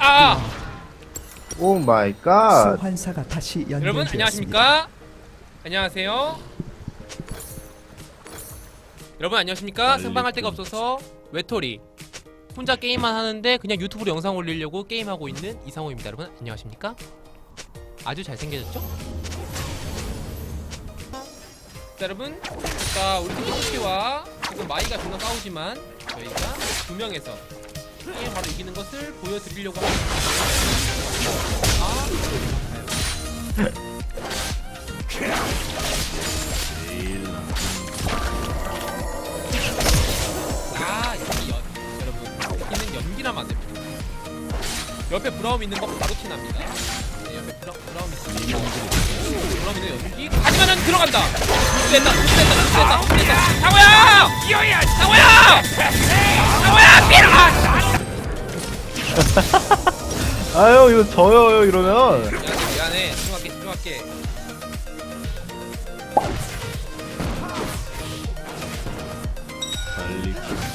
아! 오 마이 갓. 소환사가 다시 연결되었습니다. 여러분 안녕하십니까? 안녕하세요. 여러분 안녕하십니까? 생방할 데가 없어서 외톨이 혼자 게임만 하는데 그냥 유튜브로 영상 올리려고 게임하고 있는 이상호입니다. 여러분 안녕하십니까? 아주 잘생겨졌죠? 자 여러분 자 우리 토끼토끼와 지금 마이가 존나 싸우지만 저희가 두 명에서 게임 바로 이기는 것을 보여드리려고 합니다. 아 아, 이 연, 여러분, 여기는 연기라면 안 됩니다. 옆에 브라움 있는 거 바로 티납니다. 네, 옆에 브라, 브라움 있습니다. 브라움 있는 연기. 하지만은 들어간다. 됐다, 됐다, 됐다, 됐다. 상호야! 상호야! 상호야, 밀어! 아유 이거 져요 이러면. 미안해, 미안해. 집중할게, 집중할게. 내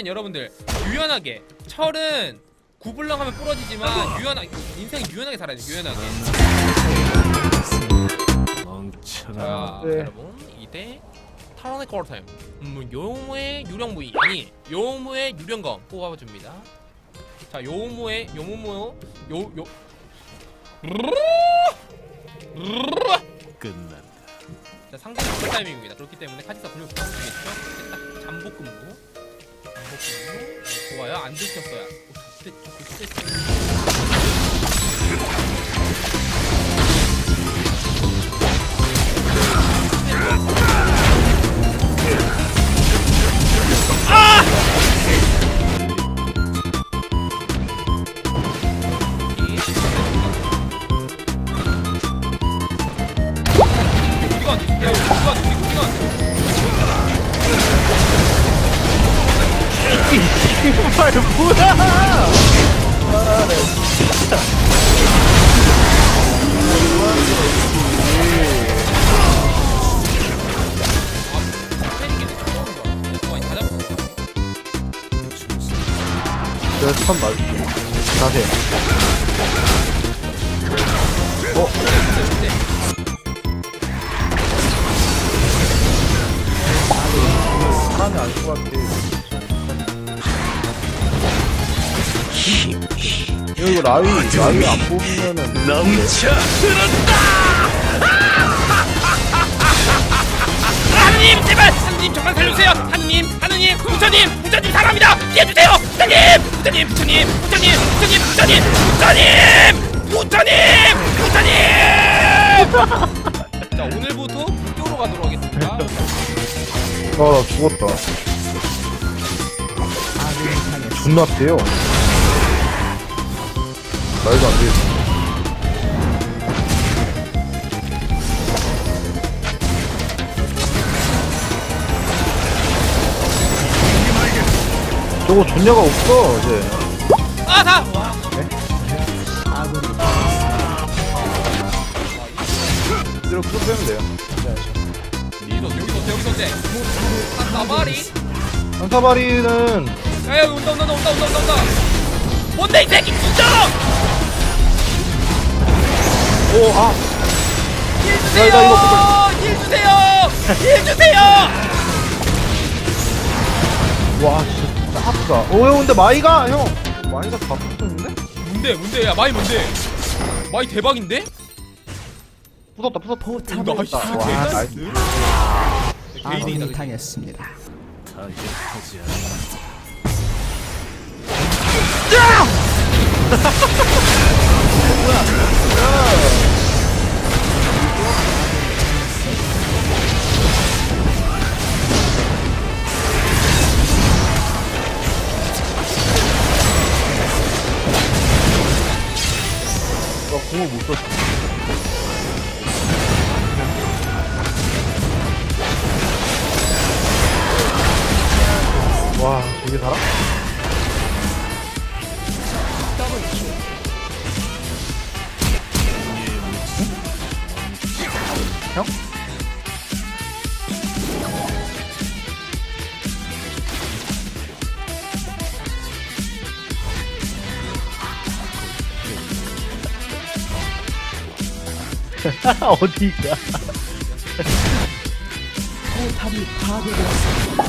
땐 여러분들 유연하게 철은 구불렁하면 부러지지만 유연하게 인생 유연하게 살아야 돼 유연하게 자 네. 여러분 이대 탈원의 콜타임 음, 요무의 유령무이 아니 요무의 유령검 뽑아줍니다 자 요무의 요무무 요요 끝난다. 자, 상대는 그 타이밍입니다. 그렇기 때문에 카지사 분명 부담되겠죠? 딱 잠복근무. 좋아요. 안 들켰어요. 오, 좋대, 좋대, 좋대. 이발 뭐야? 아, 내가 참 맞. 자세. 이거 라위 라위 안 뽑으면은 넘쳐. 하느님 제발 하느님 정말 살려주세요. 하느님 하느님 부처님 부처님 사랑합니다. 피해주세요. 부처님 부처님 부처님 부처님 부처님 부처님 부처님 부처님 부처님! 자 오늘부터 불교로 가도록 하겠습니다. 아 죽었다. 존나 세요. 말도 안 돼. 저거 존냐가 없어 이제. 아다 아군이 이대로 쭉 빼면 돼요. 여기서 여기서 여기서 어때 나발이 한사바리는 야야 온다 온다 온다 온다 온다 온다 뭔데 이 새끼 진짜 오 아. 힐 야, 주세요 나 이거 힐 주세요 힐 주세요 와 진짜 아프다. 오 형, 근데 마이가 형 마이가 다 붙었는데? 뭔데 뭔데 야 마이 뭔데 마이 대박인데 부쉈다 부쉈다. 나이스 와, 파괴했습니다. 나이스. 개이득이다? 당했습니다. 와, 되게 달아? 어디가? 포탑이 파괴되었습니다.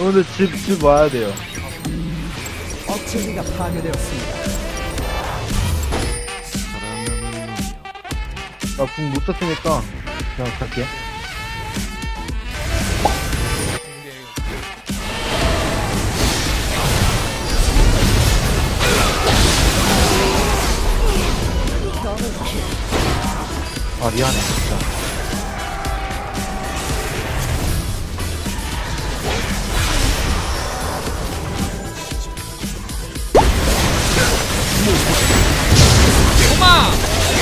오늘 집, 집 와야 돼요. 억제기가 파괴되었습니다. 살아남은 놈이여 나궁 못 쳤으니까 그냥 갈게. 아 미안해 진짜.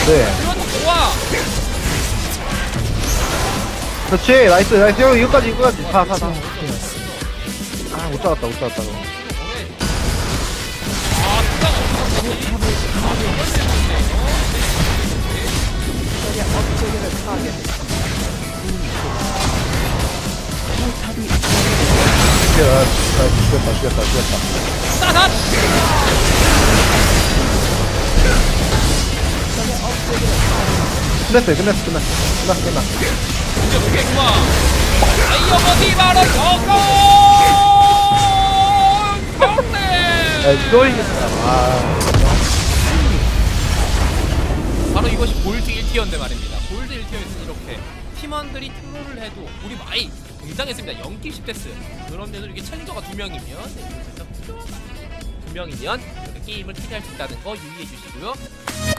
네. 좋아 그렇지 나이스 나이스 형 이거까지 이거까지 사사 사. 되었습니다. 아못 잡았다 못 잡았다 너. 아 수상 적의. 포탑이 야, 아, 죽였다 죽였다 죽였다. 싸다 끝냈어요 끝냈어 끝났어 끝났어 끝났어. 이제 보겠구만 아이어버디 바로 저거 야 경례 이거 이겼다. 아. 바로 이것이 골드 1티어인데 말입니다. 골드 1티어에서는 이렇게 팀원들이 트롤을 해도 우리 마이 굉장했습니다. 0킬 10데스. 그런데도 이게 챌린저가 2명이면 두 명이면 이렇게 게임을 캐리할 수 있다는 거 유의해 주시고요